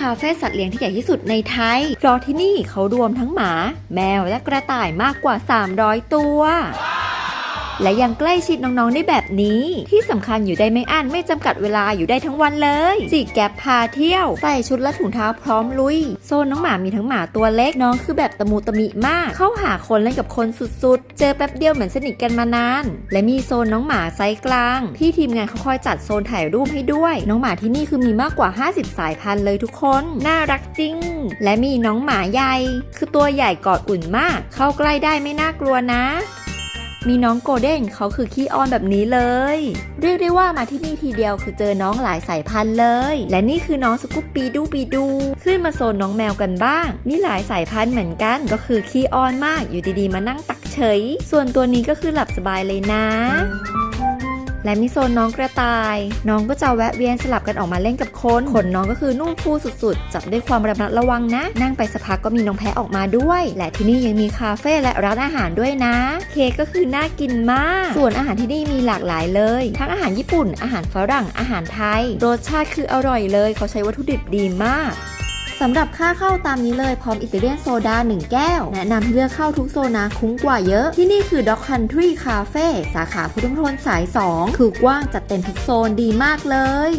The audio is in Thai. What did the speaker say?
คาเฟ่สัตว์เลี้ยงที่ใหญ่ที่สุดในไทย เพราะที่นี่เขารวมทั้งหมา แมวและกระต่ายมากกว่า 300 ตัว และยังใกล้ชิดน้องๆได้แบบนี้ ที่สำคัญอยู่ได้ไม่อั้นไม่จำกัดเวลาอยู่ได้ทั้งวันเลยจีกแก๊ปพาเที่ยวใส่ชุดและถุงเท้าพร้อมลุย โซนน้องหมามีทั้งหมาตัวเล็กน้องคือแบบตะมูตะมิมาก เข้าหาคนเล่นกับคนสุดๆ เจอแป๊บเดียวเหมือนสนิทกันมานาน และมีโซนน้องหมาไซส์กลาง ที่ทีมงานเขาคอยจัดโซนถ่ายรูปให้ด้วย น้องหมาที่นี่คือมีมากกว่า 50 สายพันธุ์เลยทุกคน น่ารักจริง และมีน้องหมาใหญ่ คือตัวใหญ่กอดอุ่นมาก เข้าใกล้ได้ไม่น่ากลัวนะ มีน้องโกลเด้นเขาคือขี้อ้อนแบบนี้เลย เรียกได้ว่ามาที่นี่ทีเดียวคือเจอน้องหลายสายพันธุ์เลย และนี่คือน้องสกุปปีดูปีดู ขึ้นมาโซนน้องแมวกันบ้าง นี่หลายสายพันธุ์เหมือนกัน ก็คือขี้อ้อนมากอยู่ดีๆ มานั่งตักเฉย ส่วนตัวนี้ก็คือหลับสบายเลยนะ และมีโซนน้องกระต่าย น้องก็จะแวะเวียนสลับกันออกมาเล่นกับคนขนน้องก็คือนุ่มฟูสุดๆ จับด้วยความระมัดระวังนะ นั่งไปสักพักก็มีน้องแพะออกมาด้วย และที่นี่ยังมีคาเฟ่และร้านอาหารด้วยนะ เค้กก็คือน่ากินมาก ส่วนอาหารที่นี่มีหลากหลายเลย ทั้งอาหารญี่ปุ่น อาหารฝรั่ง อาหารไทย รสชาติคืออร่อยเลย เขาใช้วัตถุดิบดีมาก สำหรับค่าเข้าตามนี้เลยพร้อมอิตาเลียนโซดา 1 แก้ว แนะนำให้เลือกเข้าทุกโซนนะคุ้มกว่าเยอะ ที่นี่คือ Dog Country Cafe สาขาพุทธมณฑลสาย 2 คือกว้างจัดเต็มทุกโซนดีมากเลย